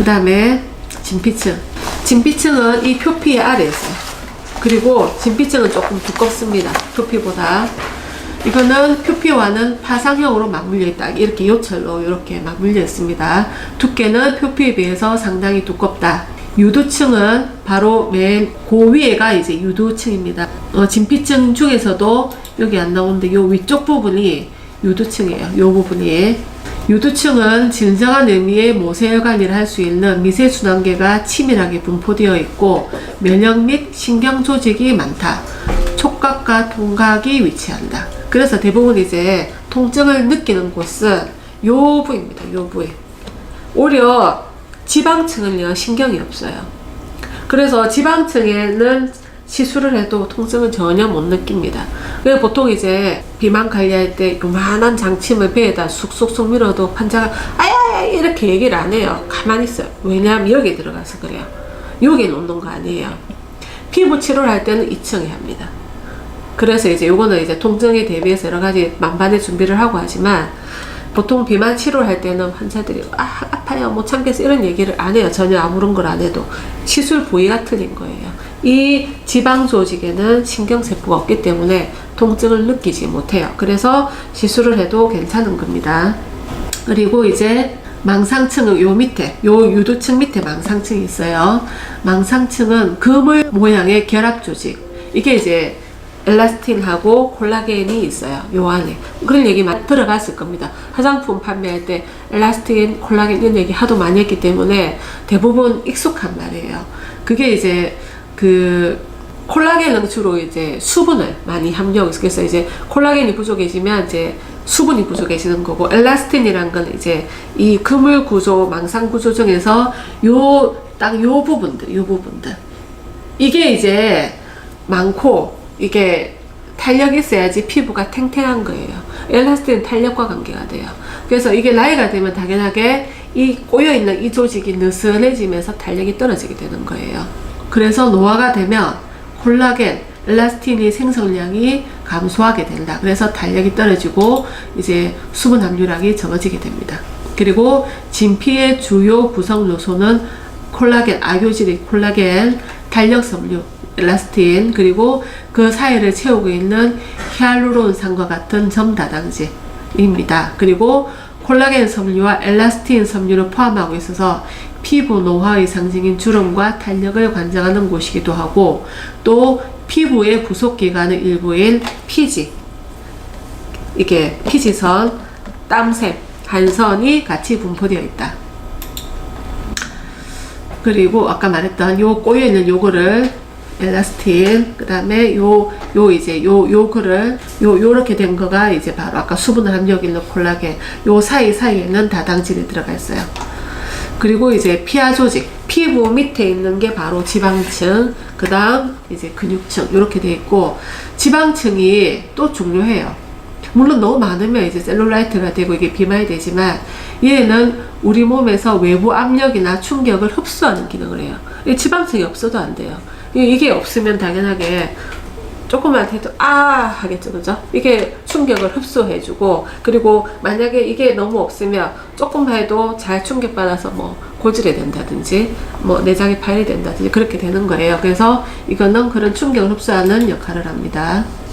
그 다음에 진피층. 진피층은 이 표피의 아래에 있어요. 그리고 진피층은 조금 두껍습니다. 표피보다. 이거는 표피와는 파상형으로 맞물려 있다. 이렇게 요철로 이렇게 맞물려 있습니다. 두께는 표피에 비해서 상당히 두껍다. 유두층은 바로 맨 고위에가 이제 유두층입니다. 어, 진피층 중에서도 여기 안 나오는데 요 위쪽 부분이 유두층이에요. 요 부분이. 유두층은 진정한 의미의 모세혈 관리를 할 수 있는 미세순환계가 치밀하게 분포되어 있고 면역 및 신경 조직이 많다. 촉각과 통각이 위치한다. 그래서 대부분 이제 통증을 느끼는 곳은 요 부위입니다. 요 부위. 오히려 지방층은요 신경이 없어요. 그래서 지방층에는 시술을 해도 통증은 전혀 못 느낍니다. 그래서 보통 이제 비만 관리할 때 요만한 장침을 배에다 쑥쑥쑥 밀어도 환자가 아야 이렇게 얘기를 안 해요. 가만히 있어요. 왜냐하면 여기 들어가서 그래요. 여기 놓는 거 아니에요. 피부 치료를 할 때는 2층에 합니다. 그래서 이제 요거는 이제 통증에 대비해서 여러 가지 만반의 준비를 하고 하지만 보통 비만 치료를 할 때는 환자들이 아 아파요 못 참겠어 이런 얘기를 안 해요 전혀 아무런 걸 안 해도 시술 부위가 틀린 거예요 이 지방 조직에는 신경세포가 없기 때문에 통증을 느끼지 못해요 그래서 시술을 해도 괜찮은 겁니다 그리고 이제 망상층은 요 밑에 요 유두층 밑에 망상층이 있어요 망상층은 그물 모양의 결합 조직 이게 이제 엘라스틴하고 콜라겐이 있어요. 요 안에. 그런 얘기 많이 들어봤을 겁니다. 화장품 판매할 때 엘라스틴, 콜라겐 이런 얘기 하도 많이 했기 때문에 대부분 익숙한 말이에요. 그게 이제 그 콜라겐은 주로 이제 수분을 많이 함유해서 이제 콜라겐이 부족해지면 이제 수분이 부족해지는 거고 엘라스틴이란 건 이제 이 그물 구조, 망상 구조 중에서 요 딱 요 부분들, 요 부분들 이게 이제 많고 이게 탄력이 있어야지 피부가 탱탱한 거예요. 엘라스틴은 탄력과 관계가 돼요. 그래서 이게 나이가 되면 당연하게 이 꼬여있는 이 조직이 느슨해지면서 탄력이 떨어지게 되는 거예요. 그래서 노화가 되면 콜라겐, 엘라스틴이 생성량이 감소하게 된다. 그래서 탄력이 떨어지고 이제 수분 함유량이 적어지게 됩니다. 그리고 진피의 주요 구성 요소는 콜라겐, 악효질의 콜라겐, 탄력 섬유, 엘라스틴 그리고 그 사이를 채우고 있는 히알루론산과 같은 점다당제입니다. 그리고 콜라겐 섬유와 엘라스틴 섬유를 포함하고 있어서 피부 노화의 상징인 주름과 탄력을 관장하는 곳이기도 하고 또 피부의 부속 기관의 일부인 피지 이게 피지선, 땀샘, 한선이 같이 분포되어 있다. 그리고 아까 말했던 요 꼬여 있는 요거를 엘라스틴 그다음에 요 요 이제 요 요거를 요 요렇게 된 거가 이제 바로 아까 수분을 함유하고 있는 콜라겐 요 사이 사이에는 다당질이 들어가 있어요. 그리고 이제 피하 조직 피부 밑에 있는 게 바로 지방층 그 다음 이제 근육층 이렇게 돼 있고 지방층이 또 중요해요. 물론 너무 많으면 이제 셀룰라이트가 되고 이게 비만이 되지만 얘는 우리 몸에서 외부 압력이나 충격을 흡수하는 기능을 해요. 이 지방층이 없어도 안 돼요. 이- 이게 없으면 당연하게 조금만 해도 아 하겠죠 그죠? 이게 충격을 흡수해 주고 그리고 만약에 이게 너무 없으면 조금만 해도 잘 충격 받아서 뭐 고질이 된다든지 뭐 내장이 파열이 된다든지 그렇게 되는 거예요. 그래서 이거는 그런 충격을 흡수하는 역할을 합니다